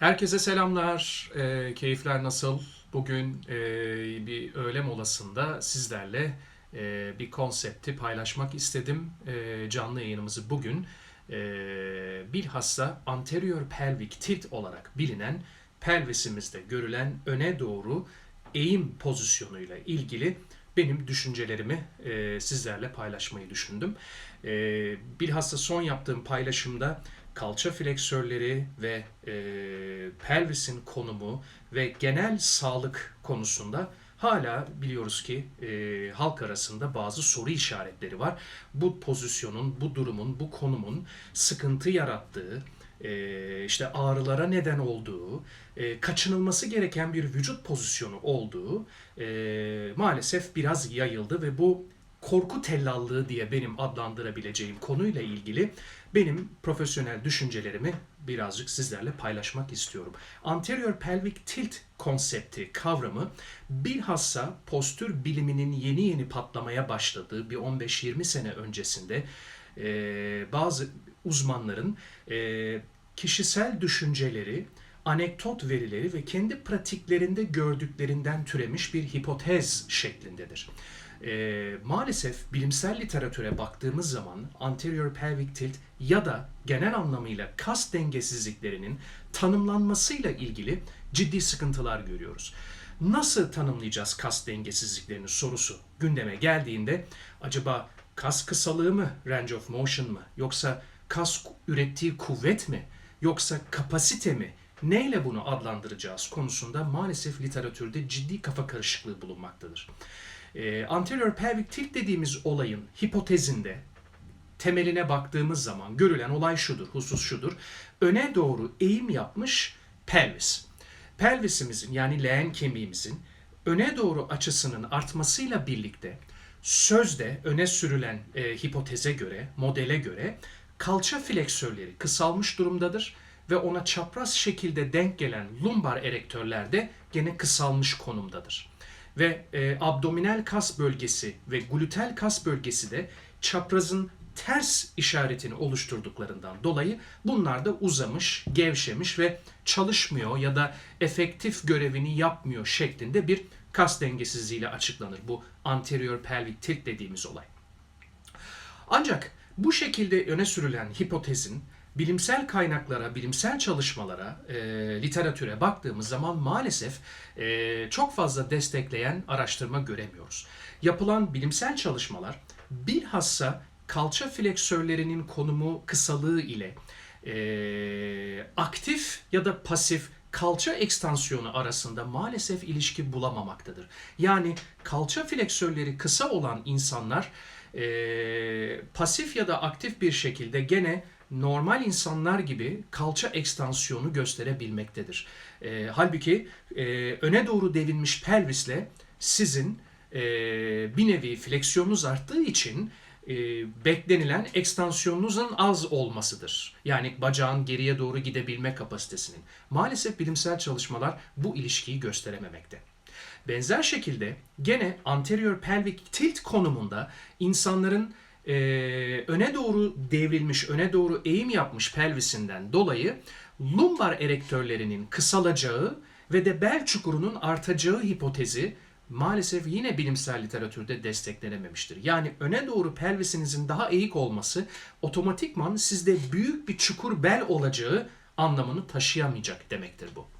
Herkese selamlar. Ee, keyifler nasıl? Bugün e, bir öğle molasında sizlerle e, bir konsepti paylaşmak istedim. E, canlı yayınımızı bugün e, bilhassa anterior pelvic tilt olarak bilinen pelvisimizde görülen öne doğru eğim pozisyonuyla ilgili benim düşüncelerimi e, sizlerle paylaşmayı düşündüm. E, bilhassa son yaptığım paylaşımda kalça fleksörleri ve e, pelvisin konumu ve genel sağlık konusunda hala biliyoruz ki e, halk arasında bazı soru işaretleri var. Bu pozisyonun, bu durumun, bu konumun sıkıntı yarattığı, e, işte ağrılara neden olduğu, e, kaçınılması gereken bir vücut pozisyonu olduğu e, maalesef biraz yayıldı ve bu korku tellallığı diye benim adlandırabileceğim konuyla ilgili benim profesyonel düşüncelerimi birazcık sizlerle paylaşmak istiyorum. Anterior pelvic tilt konsepti, kavramı bilhassa postür biliminin yeni yeni patlamaya başladığı bir 15-20 sene öncesinde e, bazı uzmanların e, kişisel düşünceleri, anekdot verileri ve kendi pratiklerinde gördüklerinden türemiş bir hipotez şeklindedir. E, maalesef bilimsel literatüre baktığımız zaman anterior pelvic tilt ya da genel anlamıyla kas dengesizliklerinin tanımlanmasıyla ilgili ciddi sıkıntılar görüyoruz. Nasıl tanımlayacağız kas dengesizliklerini sorusu gündeme geldiğinde acaba kas kısalığı mı range of motion mı yoksa kas ürettiği kuvvet mi yoksa kapasite mi neyle bunu adlandıracağız konusunda maalesef literatürde ciddi kafa karışıklığı bulunmaktadır. Ee, anterior pelvic tilt dediğimiz olayın hipotezinde temeline baktığımız zaman görülen olay şudur, husus şudur. Öne doğru eğim yapmış pelvis. Pelvisimizin yani leğen kemiğimizin öne doğru açısının artmasıyla birlikte sözde öne sürülen e, hipoteze göre, modele göre kalça fleksörleri kısalmış durumdadır ve ona çapraz şekilde denk gelen lumbar erektörler de gene kısalmış konumdadır. Ve e, abdominal kas bölgesi ve glutel kas bölgesi de çaprazın ters işaretini oluşturduklarından dolayı bunlar da uzamış, gevşemiş ve çalışmıyor ya da efektif görevini yapmıyor şeklinde bir kas dengesizliğiyle açıklanır bu anterior pelvic tilt dediğimiz olay. Ancak bu şekilde öne sürülen hipotezin bilimsel kaynaklara, bilimsel çalışmalara, e, literatüre baktığımız zaman maalesef e, çok fazla destekleyen araştırma göremiyoruz. Yapılan bilimsel çalışmalar bilhassa kalça fleksörlerinin konumu kısalığı ile e, aktif ya da pasif kalça ekstansiyonu arasında maalesef ilişki bulamamaktadır. Yani kalça fleksörleri kısa olan insanlar e, pasif ya da aktif bir şekilde gene normal insanlar gibi kalça ekstansiyonu gösterebilmektedir. E, halbuki e, öne doğru devinmiş pelvisle sizin e, bir nevi fleksiyonunuz arttığı için e, beklenilen ekstansiyonunuzun az olmasıdır. Yani bacağın geriye doğru gidebilme kapasitesinin. Maalesef bilimsel çalışmalar bu ilişkiyi gösterememekte. Benzer şekilde gene anterior pelvic tilt konumunda insanların e, öne doğru devrilmiş, öne doğru eğim yapmış pelvisinden dolayı lumbar erektörlerinin kısalacağı ve de bel çukurunun artacağı hipotezi maalesef yine bilimsel literatürde desteklenememiştir. Yani öne doğru pelvisinizin daha eğik olması otomatikman sizde büyük bir çukur bel olacağı anlamını taşıyamayacak demektir bu.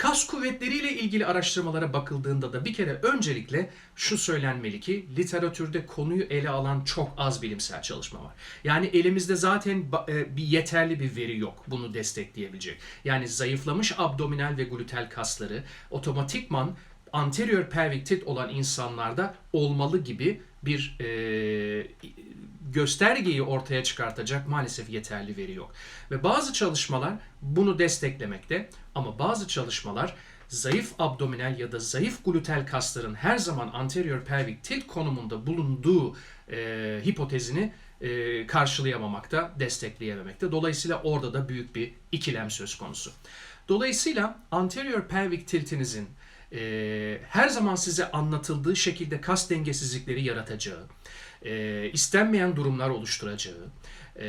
Kas kuvvetleriyle ilgili araştırmalara bakıldığında da bir kere öncelikle şu söylenmeli ki literatürde konuyu ele alan çok az bilimsel çalışma var. Yani elimizde zaten e, bir yeterli bir veri yok bunu destekleyebilecek. Yani zayıflamış abdominal ve glutel kasları otomatikman anterior pelvic tilt olan insanlarda olmalı gibi bir e, göstergeyi ortaya çıkartacak maalesef yeterli veri yok. Ve bazı çalışmalar bunu desteklemekte ama bazı çalışmalar zayıf abdominal ya da zayıf glutel kasların her zaman anterior pelvic tilt konumunda bulunduğu e, hipotezini e, karşılayamamakta, destekleyememekte. Dolayısıyla orada da büyük bir ikilem söz konusu. Dolayısıyla anterior pelvic tiltinizin e, her zaman size anlatıldığı şekilde kas dengesizlikleri yaratacağı, e, istenmeyen durumlar oluşturacağı, e,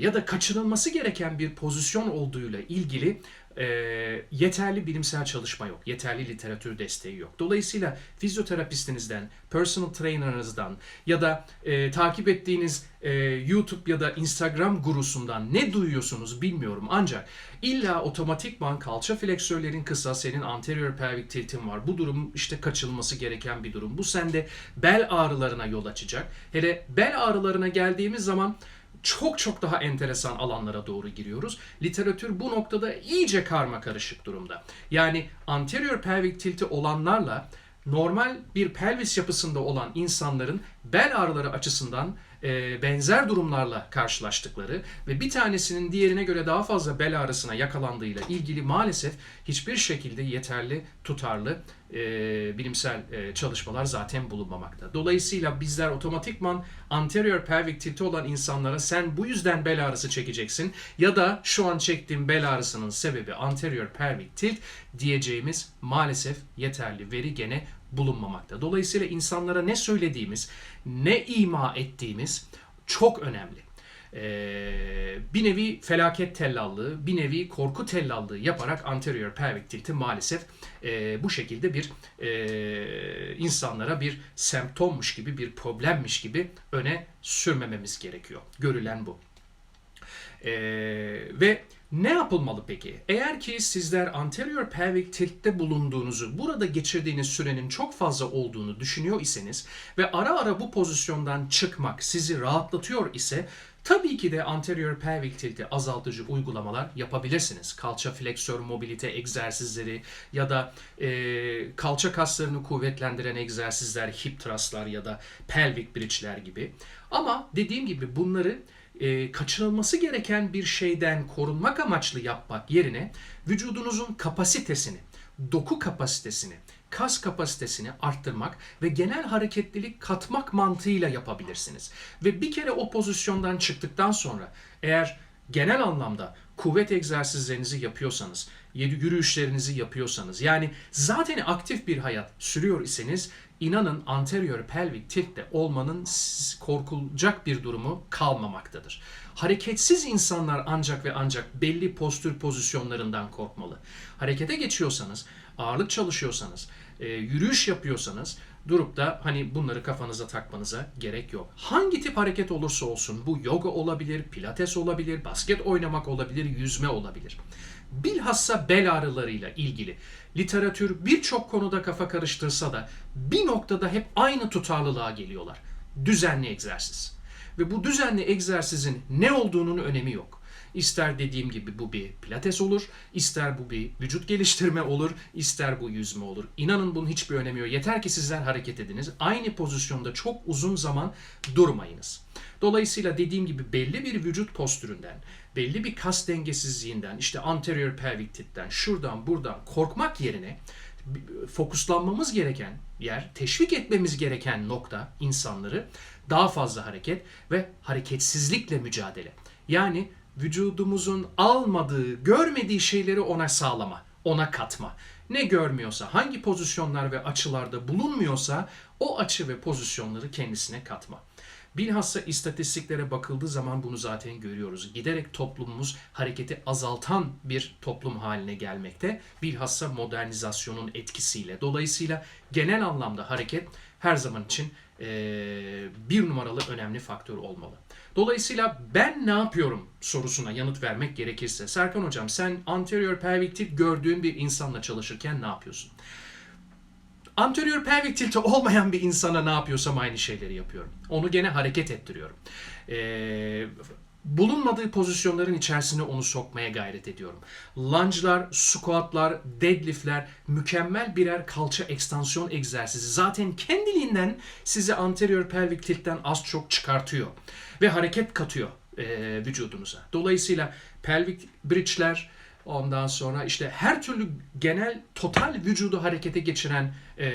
ya da kaçınılması gereken bir pozisyon olduğuyla ilgili e, yeterli bilimsel çalışma yok. Yeterli literatür desteği yok. Dolayısıyla fizyoterapistinizden, personal trainerınızdan ya da e, takip ettiğiniz e, YouTube ya da Instagram gurusundan ne duyuyorsunuz bilmiyorum. Ancak illa otomatikman kalça fleksörlerin kısa, senin anterior pelvic tiltin var. Bu durum işte kaçılması gereken bir durum. Bu sende bel ağrılarına yol açacak. Hele bel ağrılarına geldiğimiz zaman çok çok daha enteresan alanlara doğru giriyoruz. Literatür bu noktada iyice karma karışık durumda. Yani anterior pelvic tilti olanlarla normal bir pelvis yapısında olan insanların bel ağrıları açısından e, benzer durumlarla karşılaştıkları ve bir tanesinin diğerine göre daha fazla bel ağrısına yakalandığıyla ilgili maalesef hiçbir şekilde yeterli, tutarlı e, bilimsel e, çalışmalar zaten bulunmamakta. Dolayısıyla bizler otomatikman anterior pelvic tilti olan insanlara sen bu yüzden bel ağrısı çekeceksin ya da şu an çektiğim bel ağrısının sebebi anterior pelvic tilt diyeceğimiz maalesef yeterli veri gene bulunmamakta. Dolayısıyla insanlara ne söylediğimiz, ne ima ettiğimiz çok önemli. Ee, bir nevi felaket tellallığı, bir nevi korku tellallığı yaparak anterior pelvic tilti maalesef e, bu şekilde bir e, insanlara bir semptommuş gibi, bir problemmiş gibi öne sürmememiz gerekiyor. Görülen bu. Ee, ve ne yapılmalı peki? Eğer ki sizler anterior pelvic tiltte bulunduğunuzu, burada geçirdiğiniz sürenin çok fazla olduğunu düşünüyor iseniz ve ara ara bu pozisyondan çıkmak sizi rahatlatıyor ise Tabii ki de anterior pelvic tilti azaltıcı uygulamalar yapabilirsiniz. Kalça fleksör mobilite egzersizleri ya da e, kalça kaslarını kuvvetlendiren egzersizler, hip thrustlar ya da pelvic bridge'ler gibi. Ama dediğim gibi bunları e, kaçınılması gereken bir şeyden korunmak amaçlı yapmak yerine vücudunuzun kapasitesini, doku kapasitesini, kas kapasitesini arttırmak ve genel hareketlilik katmak mantığıyla yapabilirsiniz. Ve bir kere o pozisyondan çıktıktan sonra eğer genel anlamda kuvvet egzersizlerinizi yapıyorsanız, yürüyüşlerinizi yapıyorsanız yani zaten aktif bir hayat sürüyor iseniz inanın anterior pelvic tiltte olmanın korkulacak bir durumu kalmamaktadır. Hareketsiz insanlar ancak ve ancak belli postür pozisyonlarından korkmalı. Harekete geçiyorsanız, ağırlık çalışıyorsanız, e, yürüyüş yapıyorsanız durup da hani bunları kafanıza takmanıza gerek yok. Hangi tip hareket olursa olsun bu yoga olabilir, pilates olabilir, basket oynamak olabilir, yüzme olabilir. Bilhassa bel ağrılarıyla ilgili literatür birçok konuda kafa karıştırsa da bir noktada hep aynı tutarlılığa geliyorlar. Düzenli egzersiz. Ve bu düzenli egzersizin ne olduğunun önemi yok. İster dediğim gibi bu bir pilates olur, ister bu bir vücut geliştirme olur, ister bu yüzme olur. İnanın bunun hiçbir önemi yok. Yeter ki sizler hareket ediniz. Aynı pozisyonda çok uzun zaman durmayınız. Dolayısıyla dediğim gibi belli bir vücut postüründen, belli bir kas dengesizliğinden, işte anterior pelvic tipten, şuradan buradan korkmak yerine fokuslanmamız gereken yer, teşvik etmemiz gereken nokta insanları daha fazla hareket ve hareketsizlikle mücadele. Yani vücudumuzun almadığı, görmediği şeyleri ona sağlama, ona katma. Ne görmüyorsa, hangi pozisyonlar ve açılarda bulunmuyorsa o açı ve pozisyonları kendisine katma. Bilhassa istatistiklere bakıldığı zaman bunu zaten görüyoruz. Giderek toplumumuz hareketi azaltan bir toplum haline gelmekte. Bilhassa modernizasyonun etkisiyle. Dolayısıyla genel anlamda hareket her zaman için e, bir numaralı önemli faktör olmalı. Dolayısıyla ben ne yapıyorum sorusuna yanıt vermek gerekirse Serkan hocam sen anterior pelvic tip gördüğün bir insanla çalışırken ne yapıyorsun? Anterior pelvic tilti olmayan bir insana ne yapıyorsam aynı şeyleri yapıyorum. Onu gene hareket ettiriyorum. Ee, bulunmadığı pozisyonların içerisine onu sokmaya gayret ediyorum. Lunge'lar, squat'lar, deadlift'ler mükemmel birer kalça ekstansiyon egzersizi. Zaten kendiliğinden sizi anterior pelvic tiltten az çok çıkartıyor ve hareket katıyor e, vücudunuza. Dolayısıyla pelvic bridge'ler, Ondan sonra işte her türlü genel total vücudu harekete geçiren e,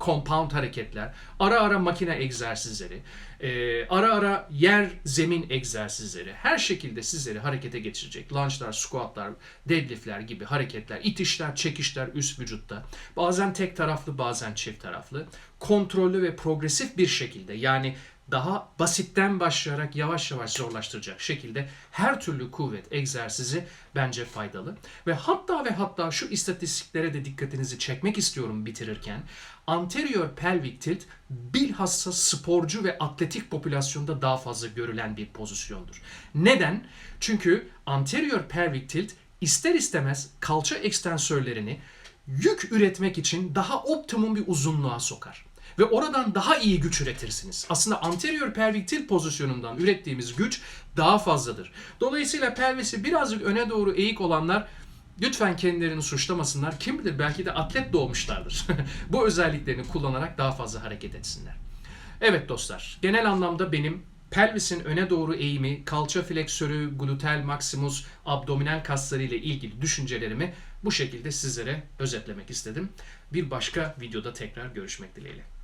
compound hareketler, ara ara makine egzersizleri, e, ara ara yer zemin egzersizleri her şekilde sizleri harekete geçirecek. Lunge'lar, squat'lar, deadlift'ler gibi hareketler, itişler, çekişler üst vücutta. Bazen tek taraflı, bazen çift taraflı. Kontrollü ve progresif bir şekilde yani daha basitten başlayarak yavaş yavaş zorlaştıracak şekilde her türlü kuvvet egzersizi bence faydalı. Ve hatta ve hatta şu istatistiklere de dikkatinizi çekmek istiyorum bitirirken. Anterior pelvic tilt bilhassa sporcu ve atletik popülasyonda daha fazla görülen bir pozisyondur. Neden? Çünkü anterior pelvic tilt ister istemez kalça ekstensörlerini yük üretmek için daha optimum bir uzunluğa sokar. Ve oradan daha iyi güç üretirsiniz. Aslında anterior pelvic tilt pozisyonundan ürettiğimiz güç daha fazladır. Dolayısıyla pelvisi birazcık öne doğru eğik olanlar lütfen kendilerini suçlamasınlar. Kim bilir belki de atlet doğmuşlardır. Bu özelliklerini kullanarak daha fazla hareket etsinler. Evet dostlar, genel anlamda benim pelvisin öne doğru eğimi, kalça fleksörü, gluteal maximus, abdominal kasları ile ilgili düşüncelerimi bu şekilde sizlere özetlemek istedim. Bir başka videoda tekrar görüşmek dileğiyle.